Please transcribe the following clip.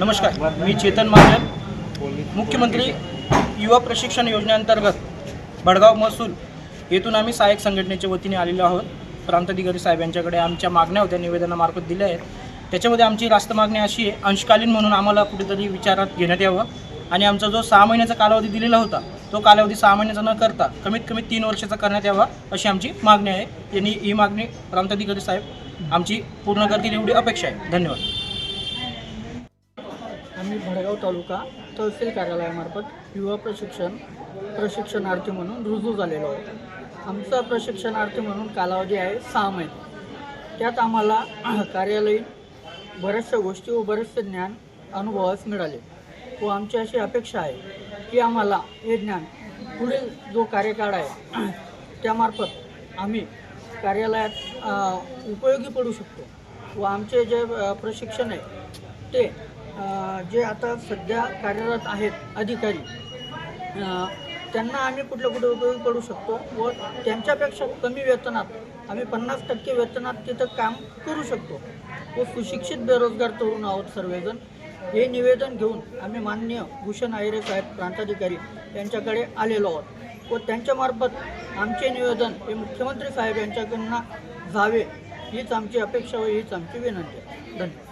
नमस्कार मी चेतन महाजन मुख्यमंत्री युवा प्रशिक्षण योजनेअंतर्गत भडगाव महसूल येथून आम्ही सहाय्यक संघटनेच्या वतीने आलेलो आहोत. प्रांताधिकारी साहेब यांच्याकडे आमच्या मागण्या होत्या निवेदनामार्फत दिल्या आहेत. त्याच्यामध्ये आमची रास्त मागणी अशी आहे अंशकालीन म्हणून आम्हाला कुठेतरी विचारात घेण्यात यावं. आणि आमचा जो सहा महिन्याचा कालावधी दिलेला होता तो कालावधी सहा महिन्याचा न करता कमीत कमी तीन वर्षाचा करण्यात यावा अशी आमची मागणी आहे. यांनी ही मागणी प्रांताधिकारी साहेब आमची पूर्ण करतील एवढी अपेक्षा आहे. धन्यवाद. आम्ही भडगाव तालुका तहसील कार्यालयामार्फत युवा प्रशिक्षण प्रशिक्षणार्थी म्हणून रुजू झालेलो आहोत आमचा प्रशिक्षणार्थी म्हणून कालावधी आहे सहा महिने. त्यात आम्हाला कार्यालयीन बऱ्याचशा गोष्टी व बरेचसे ज्ञान अनुभवास मिळाले व आमची अशी अपेक्षा आहे की आम्हाला हे ज्ञान पुढील जो कार्यकाळ आहे त्यामार्फत आम्ही कार्यालयात उपयोगी पडू शकतो व आमचे जे प्रशिक्षण आहे ते जे आता सध्या कार्यरत आहेत अधिकारी त्यांना आम्ही कुठल्या कुठे उपयोगी पडू शकतो व त्यांच्यापेक्षा कमी वेतनात आम्ही पन्नास टक्के वेतनात तिथं काम करू शकतो. व सुशिक्षित बेरोजगार तरुण आहोत सर्वजण. हे निवेदन घेऊन आम्ही माननीय भूषण आयरे साहेब प्रांताधिकारी यांच्याकडे आलेलो आहोत. व त्यांच्यामार्फत आमचे निवेदन हे मुख्यमंत्री साहेब यांच्याकडनं जावे हीच आमची अपेक्षा व हीच आमची विनंती आहे. धन्यवाद.